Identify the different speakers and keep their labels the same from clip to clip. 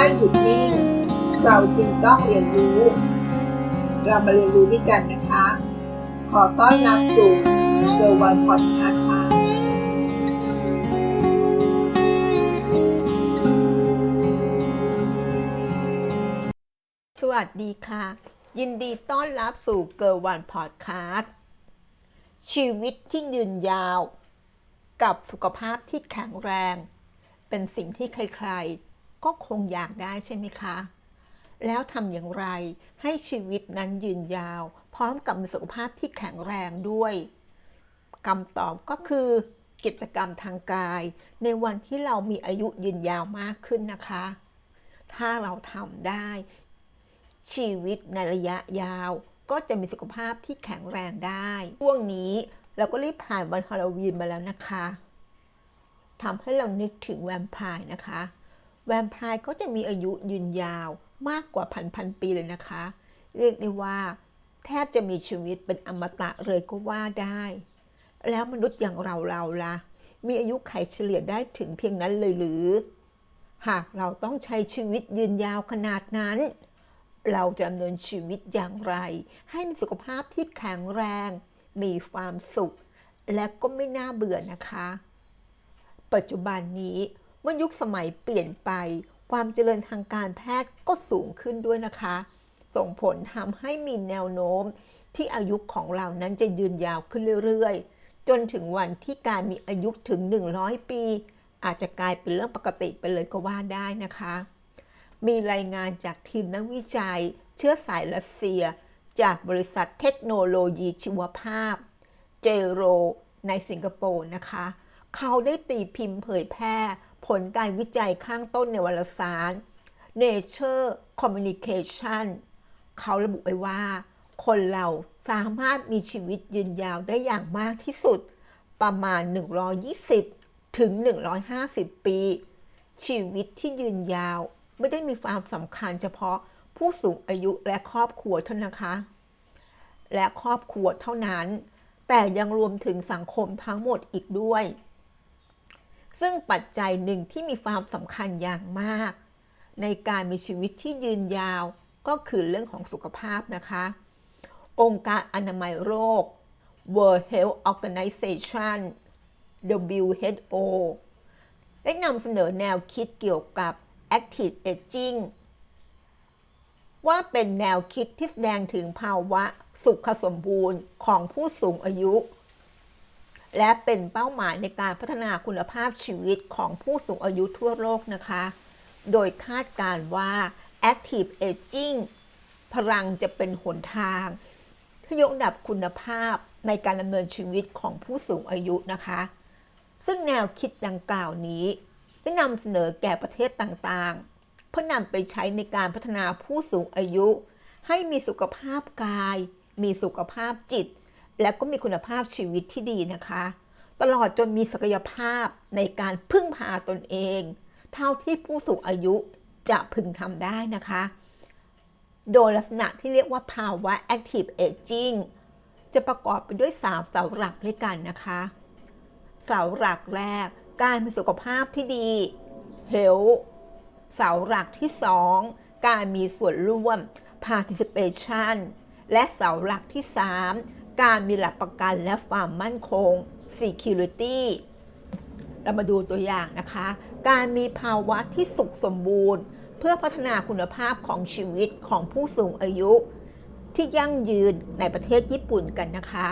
Speaker 1: ไม่หยุดนิ่ง เราจึงต้องเรียนรู้ เรามาเรียนรู้ด้วยกันนะคะ ขอต้อนรับสู่เซอร์วันพอดคาส์ค่ะ
Speaker 2: สวัสดีค่ะ ยินดีต้อนรับสู่เกิร์วันพอดคาสต์ชีวิตที่ยืนยาว กับสุขภาพที่แข็งแรง เป็นสิ่งที่ใคร ก็คงอยากได้ใช่ไหมคะ แล้วทำอย่างไรให้ชีวิตนั้นยืนยาว พร้อมกับมีสุขภาพที่แข็งแรงด้วยคำตอบก็คือกิจกรรมทางกาย ในวันที่เรามีอายุยืนยาวมากขึ้นนะคะ ถ้าเราทำได้ ชีวิตในระยะยาว ก็จะมีสุขภาพที่แข็งแรงได้ ช่วงนี้เราก็รีบผ่านวันฮาโลวีนมาแล้วนะคะทำให้เรานึกถึงแวมไพร์นะคะ แวมไพร์ก็จะมีอายุยืนยาวมากกว่าพันพันปีเลยนะคะ เรียกได้ว่า แทบจะมีชีวิตเป็นอมตะเลยก็ว่าได้ แล้วมนุษย์อย่างเราเราล่ะ มีอายุไขเฉลี่ยได้ถึงเพียงนั้นเลยหรือ หากเราต้องใช้ชีวิตยืนยาวขนาดนั้น เราจะดำเนินชีวิตอย่างไร ให้มีสุขภาพที่แข็งแรง มีความสุข และก็ไม่น่าเบื่อนะคะ ปัจจุบันนี้ เมื่อยุคสมัยเปลี่ยนไป ความเจริญทางการแพทย์ก็สูงขึ้นด้วยนะคะ ส่งผลทำให้มีแนวโน้ม ที่อายุของเรานั้นจะยืนยาวขึ้นเรื่อยๆ จนถึงวันที่การมีอายุถึง 100 ปี อาจจะกลายเป็นเรื่องปกติไปเลยก็ว่าได้นะคะ มีรายงานจากทีมนักวิจัย เชื้อสายรัสเซีย จากบริษัทเทคโนโลยีชีวภาพ เจโร ในสิงคโปร์นะคะ เขาได้ตีพิมพ์เผยแพร่ ผลการวิจัยข้างต้นในวารสาร Nature Communication เขาระบุไว้ว่า คนเราสามารถมีชีวิตยืนยาวได้อย่างมากที่สุด ประมาณ 120 ถึง 150 ปี ชีวิตที่ยืนยาวไม่ได้มีความสำคัญเฉพาะผู้สูงอายุและครอบครัวเท่านั้นนะคะ และครอบครัวเท่านั้น แต่ยังรวมถึงสังคมทั้งหมดอีกด้วย ซึ่งปัจจัยหนึ่งที่มีความสำคัญอย่างมาก ในการมีชีวิตที่ยืนยาวก็คือเรื่องของสุขภาพนะคะ องค์การอนามัยโรค World Health Organization WHO ได้นำเสนอแนวคิดเกี่ยวกับ Active Aging ว่าเป็นแนวคิดที่แสดงถึงภาวะสุขสมบูรณ์ของผู้สูงอายุ และเป็นเป้าหมายในการพัฒนาคุณภาพชีวิตของผู้สูงอายุทั่วโลกนะคะ โดยคาดการว่า Active Aging พลังจะเป็นหนทางที่ยกระดับคุณภาพในการดำเนินชีวิตของผู้สูงอายุนะคะ ซึ่งแนวคิดดังกล่าวนี้ได้นำเสนอแก่ประเทศต่างๆ เพื่อนำไปใช้ในการพัฒนาผู้สูงอายุ ให้มีสุขภาพกาย มีสุขภาพจิต และก็มีคุณภาพชีวิตที่ดีนะคะ ตลอดจนมีศักยภาพในการพึ่งพาตนเอง เท่าที่ผู้สูงอายุจะพึงทำได้นะคะ โดยลักษณะที่เรียกว่าภาวะ active aging จะประกอบไปด้วย3เสาหลักด้วยกันนะคะ เสาหลักแรกการมีสุขภาพที่ดี health เสาหลักที่2การมีส่วนร่วม participation และเสาหลักที่3 การมีหลักประกันและความมั่นคง security เรามาดูตัวอย่างนะคะ การมีภาวะที่สุขสมบูรณ์ เพื่อพัฒนาคุณภาพของชีวิตของผู้สูงอายุ ที่ยั่งยืนในประเทศญี่ปุ่นกันนะคะ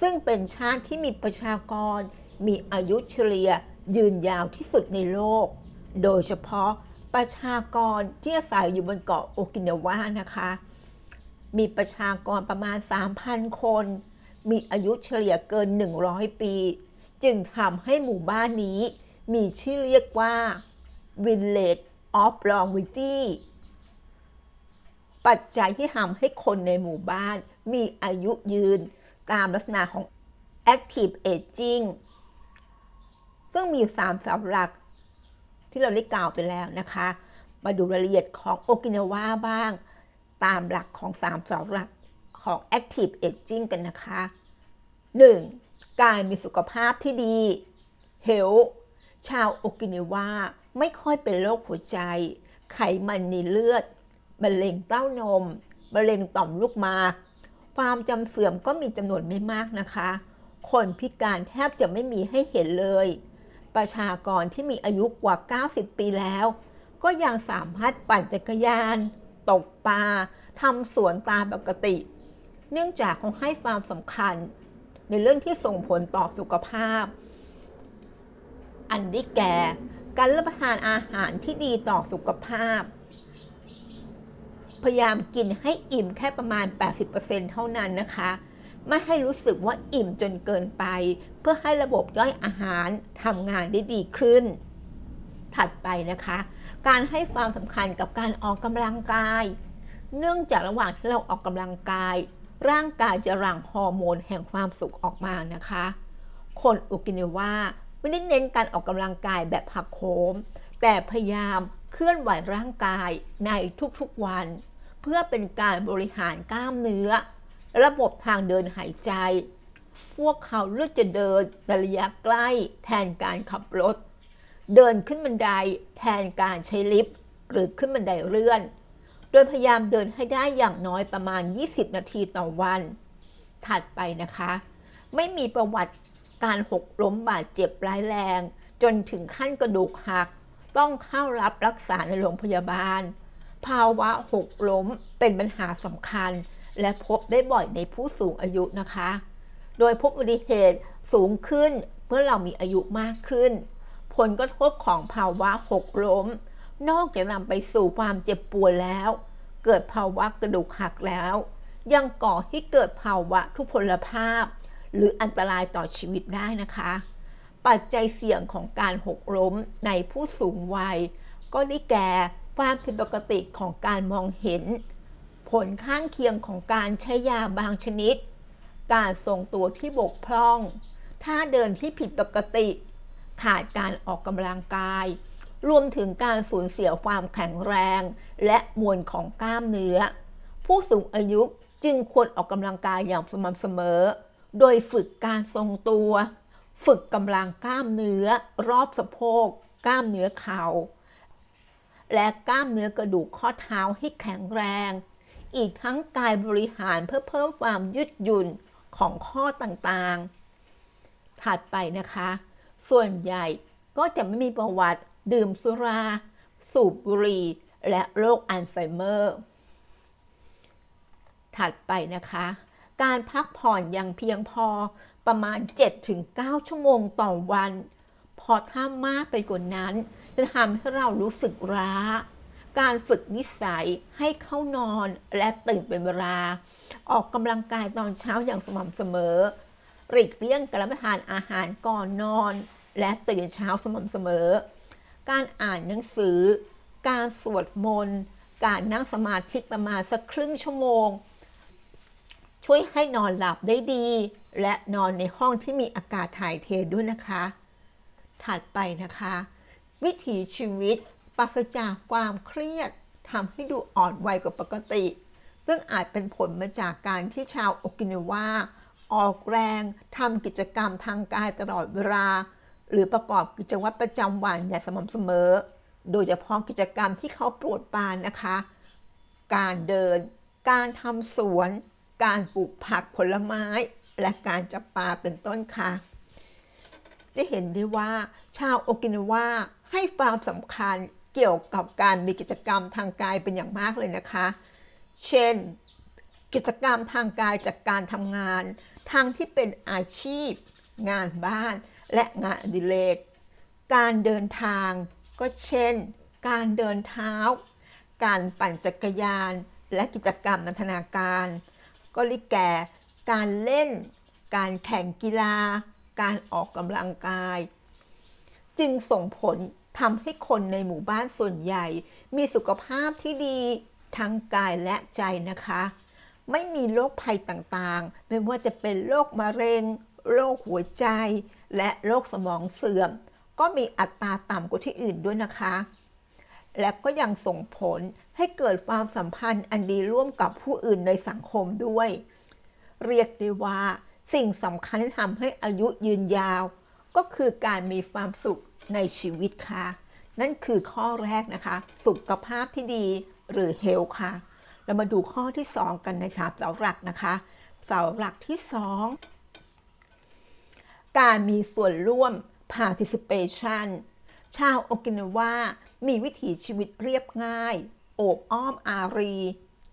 Speaker 2: ซึ่งเป็นชาติที่มีประชากร มีอายุเฉลี่ยยืนยาวที่สุดในโลก โดยเฉพาะประชากรที่อาศัยอยู่บนเกาะโอกินาวานะคะ มีประชากรประมาณ 3,000 คน มีอายุเฉลี่ยเกิน 100 ปี จึงทำให้หมู่บ้านนี้มีชื่อเรียกว่า Village of Longevity ปัจจัยที่ทำให้คนในหมู่บ้านมีอายุยืนตามลักษณะของ Active Aging ซึ่งมีอยู่3เสาหลัก ที่เราได้กล่าวไปแล้วนะคะ มาดูรายละเอียดของโอกินาวาบ้าง ตามหลักของ3เสาหลักของ Active Aging กันนะคะ 1. การมีสุขภาพที่ดี Health ชาวโอกินาวาไม่ค่อยเป็นโรคหัวใจ ไขมันในเลือดมะเร็งเต้านมมะเร็งต่อมลูกหมาก ความจำเสื่อมก็มีจำนวนไม่มากนะคะ คนพิการแทบจะไม่มีให้เห็นเลย ประชากรที่มีอายุกว่า 90 ปีแล้ว ก็ยังสามารถปั่นจักรยาน ตกปลาทำสวนตามปกติ เนื่องจากเขาให้ความสำคัญ ในเรื่องที่ส่งผลต่อสุขภาพ อันได้แก่ การรับประทานอาหารที่ดีต่อสุขภาพ พยายามกินให้อิ่มแค่ประมาณ 80%เท่านั้นนะคะไม่ให้รู้สึกว่าอิ่มจนเกินไป เพื่อให้ระบบย่อยอาหารทำงานได้ดีขึ้น ถัดไปนะคะ การให้ความสำคัญกับการออกกำลังกาย เนื่องจากระหว่างที่เราออกกำลังกาย ร่างกายจะหลั่งฮอร์โมนแห่งความสุขออกมานะคะ คนโอกินว่าไม่ได้เน้นการออกกำลังกายแบบหักโหมแต่พยายามเคลื่อนไหวร่างกายในทุกๆวัน เพื่อเป็นการบริหารกล้ามเนื้อ ระบบทางเดินหายใจ พวกเขาเลือกจะเดินในระยะใกล้แทนการขับรถ เดินขึ้นบันไดแทนการใช้ลิฟต์หรือขึ้นบันไดเลื่อน โดยพยายามเดินให้ได้อย่างน้อยประมาณ 20 นาทีต่อวัน ถัดไปนะคะ ไม่มีประวัติการหกล้มบาดเจ็บร้ายแรง จนถึงขั้นกระดูกหัก ต้องเข้ารับรักษาในโรงพยาบาล ภาวะหกล้มเป็นปัญหาสำคัญ และพบได้บ่อยในผู้สูงอายุนะคะ โดยพบอุบัติเหตุสูงขึ้นเมื่อเรามีอายุมากขึ้น ผลกระทบของภาวะหกล้ม นอกจากนำไปสู่ความเจ็บปวดแล้ว เกิดภาวะกระดูกหักแล้ว ยังก่อให้เกิดภาวะทุพพลภาพ หรืออันตรายต่อชีวิตได้นะคะ ปัจจัยเสี่ยงของการหกล้มในผู้สูงวัย ก็ได้แก่ความผิดปกติของการมองเห็น ผลข้างเคียงของการใช้ยาบางชนิด การทรงตัวที่บกพร่อง ท่าเดินที่ผิดปกติ ขาดการออกกำลังกาย รวมถึงการสูญเสียความแข็งแรง และมวลของกล้ามเนื้อ ผู้สูงอายุจึงควรออกกำลังกายอย่างสม่ำเสมอ โดยฝึกการทรงตัว ฝึกกำลังกล้ามเนื้อ รอบสะโพก กล้ามเนื้อเข่า และกล้ามเนื้อกระดูกข้อเท้าให้แข็งแรง อีกทั้งกายบริหารเพื่อเพิ่มความยืดหยุ่นของข้อต่างๆ ถัดไปนะคะ ส่วนใหญ่ก็จะไม่มีประวัติดื่มสุรา สูบบุหรี่ และโรคอัลไซเมอร์ ถัดไปนะคะ การพักผ่อนอย่างเพียงพอประมาณ 7-9 ชั่วโมงต่อวัน พอถ้ามากไปกว่านั้น จะทำให้เรารู้สึกล้า การฝึกนิสัยให้เข้านอนและตื่นเป็นเวลา ออกกำลังกายตอนเช้าอย่างสม่ำเสมอ หลีกเลี่ยงการรับประทานอาหารก่อนนอน และตื่นเช้าสม่ำเสมอ การอ่านหนังสือ การสวดมนต์ การนั่งสมาธิประมาณสักครึ่งชั่วโมง ช่วยให้นอนหลับได้ดี และนอนในห้องที่มีอากาศถ่ายเทด้วยนะคะ ถัดไปนะคะ วิถีชีวิตปราศจากความเครียดทำให้ดูอ่อนวัยกว่าปกติ ซึ่งอาจเป็นผลมาจากการที่ชาวโอกินาวาออกแรงทำกิจกรรมทางกายตลอดเวลา หรือประกอบกิจวัตรประจำวันอย่างสม่ำเสมอ โดยเฉพาะกิจกรรมที่เขาโปรดปรานนะคะ การเดิน การทำสวน การปลูกผักผลไม้ และการจับปลาเป็นต้นค่ะ จะเห็นได้ว่าชาวโอกินาวาให้ความสำคัญเกี่ยวกับการมีกิจกรรมทางกายเป็นอย่างมากเลยนะคะ เช่น กิจกรรมทางกายจากการทำงาน ทางที่เป็นอาชีพ งานบ้าน และงานอดิเรก การเดินทางก็เช่น การเดินเท้า การปั่นจักรยาน และกิจกรรมนันทนาการ ก็ลิแก่ การเล่น การแข่งกีฬา การออกกำลังกาย จึงส่งผลทำให้คนในหมู่บ้านส่วนใหญ่ มีสุขภาพที่ดีทั้งกายและใจนะคะ ไม่มีโรคภัยต่างๆ ไม่ว่าจะเป็นโรคมะเร็ง โรคหัวใจ และโรคสมองเสื่อม ก็มีอัตราต่ำกว่าที่อื่นด้วยนะคะ และก็ยังส่งผลให้เกิดความสัมพันธ์อันดีร่วมกับผู้อื่นในสังคมด้วย เรียกได้ว่าสิ่งสำคัญที่ทำให้อายุยืนยาว ก็คือการมีความสุขในชีวิตค่ะ นั่นคือข้อแรกนะคะ สุขภาพที่ดีหรือเฮลค่ะ เรามาดูข้อที่ 2 กันในสามเสาหลักนะคะ เสาหลักที่ 2 การมีส่วนร่วม participation ชาวโอกินาวามีวิถีชีวิตเรียบง่าย โอบอ้อมอารี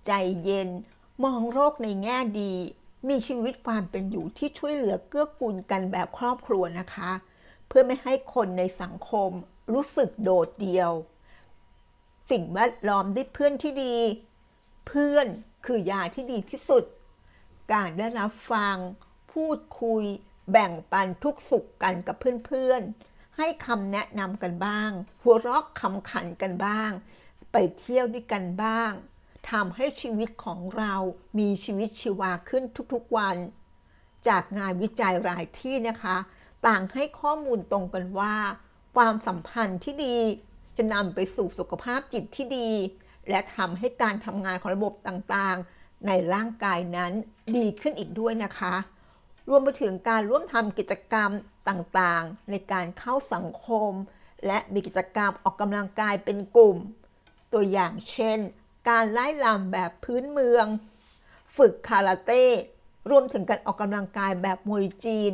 Speaker 2: ใจเย็น มองโลกในแง่ดี มีชีวิตความเป็นอยู่ที่ช่วยเหลือเกื้อกูลกันแบบครอบครัวนะคะ เพื่อไม่ให้คนในสังคมรู้สึกโดดเดี่ยว สิ่งแวดล้อมด้วยเพื่อนที่ดี เพื่อนคือยาที่ดีที่สุด การได้รับฟัง พูดคุย แบ่งปันทุกสุขกันกับเพื่อนๆ ให้คำแนะนำกันบ้าง หัวเราะคำขันกันบ้าง ไปเที่ยวด้วยกันบ้างทำให้ชีวิตของเรามีชีวิตชีวาขึ้นทุกๆวัน จากงานวิจัยรายที่นะคะ ต่างให้ข้อมูลตรงกันว่า ความสัมพันธ์ที่ดีจะนำไปสู่สุขภาพจิตที่ดี และทำให้การทำงานของระบบต่างๆ ในร่างกายนั้นดีขึ้นอีกด้วยนะคะ รวมไปถึงการร่วมทำกิจกรรมต่างๆ ในการเข้าสังคม และมีกิจกรรมออกกำลังกายเป็นกลุ่ม ตัวอย่างเช่น การไล่ลำแบบพื้นเมือง ฝึกคาราเต้รวมถึงการออกกำลังกายแบบมวยจีน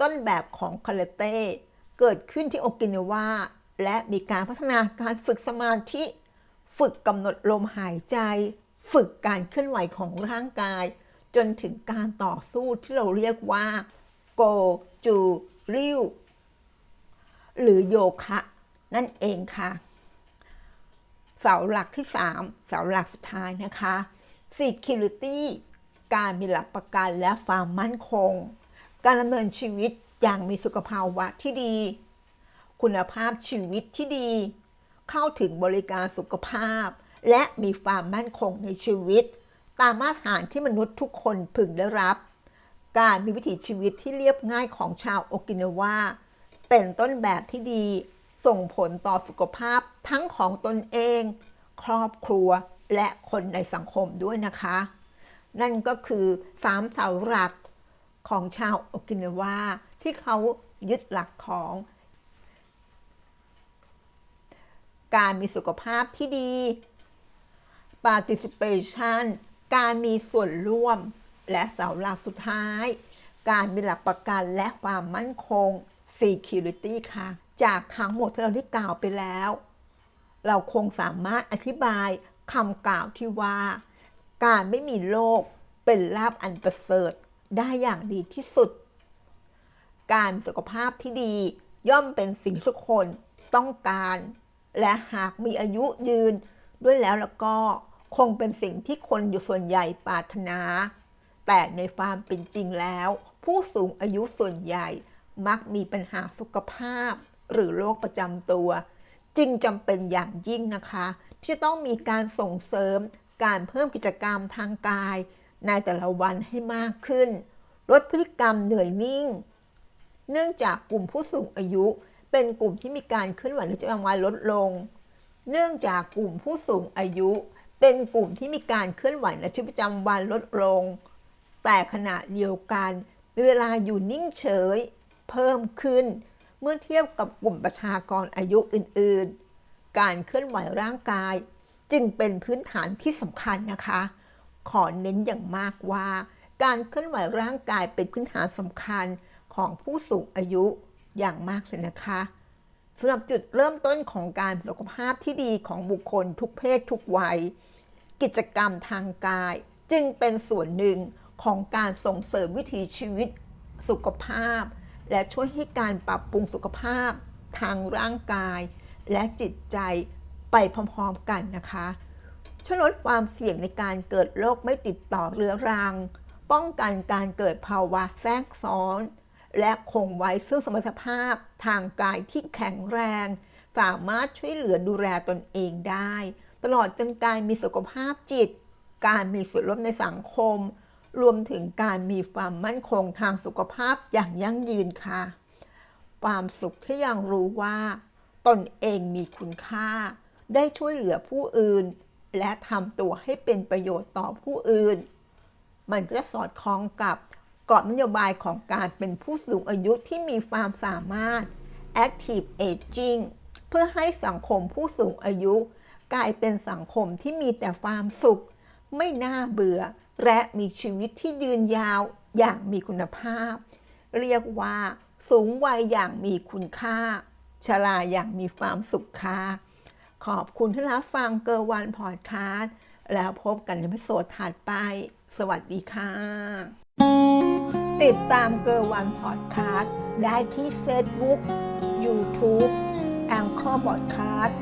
Speaker 2: ต้นแบบของคาราเต้เกิดขึ้นที่โอกินาวาและมีการพัฒนาการฝึกสมาธิ ฝึกกำหนดลมหายใจ ฝึกการเคลื่อนไหวของร่างกาย จนถึงการต่อสู้ที่เราเรียกว่าโกจูริวหรือโยคะ นั่นเองค่ะ เสาหลักที่ 3 เสาหลักสุดท้ายนะคะ Security การมีหลักประกันและความมั่นคง การดำเนินชีวิตอย่างมีสุขภาวะที่ดี คุณภาพชีวิตที่ดี เข้าถึงบริการสุขภาพ และมีความมั่นคงในชีวิต ตามมาตรฐานที่มนุษย์ทุกคนพึงได้รับ การมีวิถีชีวิตที่เรียบง่ายของชาวโอกินาวาเป็นต้นแบบที่ดีส่งผลต่อสุขภาพทั้งของตนเอง ครอบครัวและคนในสังคมด้วยนะคะ นั่นก็คือสามเสาหลักของชาวโอกินาวาที่เขายึดหลักของ การมีสุขภาพที่ดี participation การมีส่วนร่วม และเสาหลักสุดท้าย การมีหลักประกันและความมั่นคง security ค่ะ จากทั้งหมดที่เราได้กล่าวไปแล้ว เราคงสามารถอธิบายคำกล่าวที่ว่า การไม่มีโรคเป็นลาบอันประเสริฐได้อย่างดีที่สุด การสุขภาพที่ดีย่อมเป็นสิ่งทุกคนต้องการ และหากมีอายุยืนด้วยแล้วแล้วก็ คงเป็นสิ่งที่คนอยู่ส่วนใหญ่ปรารถนา แต่ในความเป็นจริงแล้ว ผู้สูงอายุส่วนใหญ่มักมีปัญหาสุขภาพ หรือโรคประจำตัว จึงจำเป็นอย่างยิ่งนะคะ ที่ต้องมีการส่งเสริมการเพิ่มกิจกรรมทางกาย ในแต่ละวันให้มากขึ้น ลดพฤติกรรมเหนื่อยนิ่ง เนื่องจากกลุ่มผู้สูงอายุเป็นกลุ่มที่มีการเคลื่อนไหวในประจำวันลดลง เนื่องจากกลุ่มผู้สูงอายุ เป็นกลุ่มที่มีการเคลื่อนไหวในชีวิตประจำวันลดลง แต่ขณะเดียวกัน เวลาอยู่นิ่งเฉย เพิ่มขึ้น เมื่อเทียบกับกลุ่มประชากรอายุอื่นๆ การเคลื่อนไหวร่างกาย จึงเป็นพื้นฐานที่สำคัญนะคะ ขอเน้นอย่างมากว่า การเคลื่อนไหวร่างกายเป็นพื้นฐานสำคัญของผู้สูงอายุอย่างมากเลยนะคะสำหรับจุดเริ่มต้นของการสุขภาพที่ดีของบุคคลทุกเพศทุกวัย กิจกรรมทางกาย จึงเป็นส่วนหนึ่งของการส่งเสริมวิถีชีวิตสุขภาพ และช่วยให้การปรับปรุงสุขภาพทางร่างกาย และจิตใจไปพร้อมๆกันนะคะช่วยลดความเสี่ยงในการเกิดโรคไม่ติดต่อเรื้อรัง ป้องกันการเกิดภาวะแทรกซ้อน และคงไว้ซึ่งสมรรถภาพทางกายที่แข็งแรง สามารถช่วยเหลือดูแลตนเองได้ ตลอดจนการมีสุขภาพจิต การมีส่วนร่วมในสังคม รวมถึงการมีความมั่นคงทางสุขภาพอย่างยั่งยืนค่ะ ความสุขที่ยังรู้ว่า ตนเองมีคุณค่า ได้ช่วยเหลือผู้อื่น และทำตัวให้เป็นประโยชน์ต่อผู้อื่น มันก็สอดคล้องกับกรอบนโยบายของการเป็นผู้สูงอายุที่มีความสามารถ active aging เพื่อให้สังคมผู้สูงอายุ กลายเป็นสังคมที่มีแต่ความสุข ไม่น่าเบื่อ และมีชีวิตที่ยืนยาวอย่างมีคุณภาพ เรียกว่าสูงวัยอย่างมีคุณค่า ชราอย่างมีความสุขค่ะ ขอบคุณที่รับฟังเกอร์วันพอดคาสต์แล้วพบกันในพิโซดถัดไป สวัสดีค่ะ ติดตามเกอร์วันพอดคาสต์ได้ที่ Facebook YouTube แองเกอร์บอดคาสต์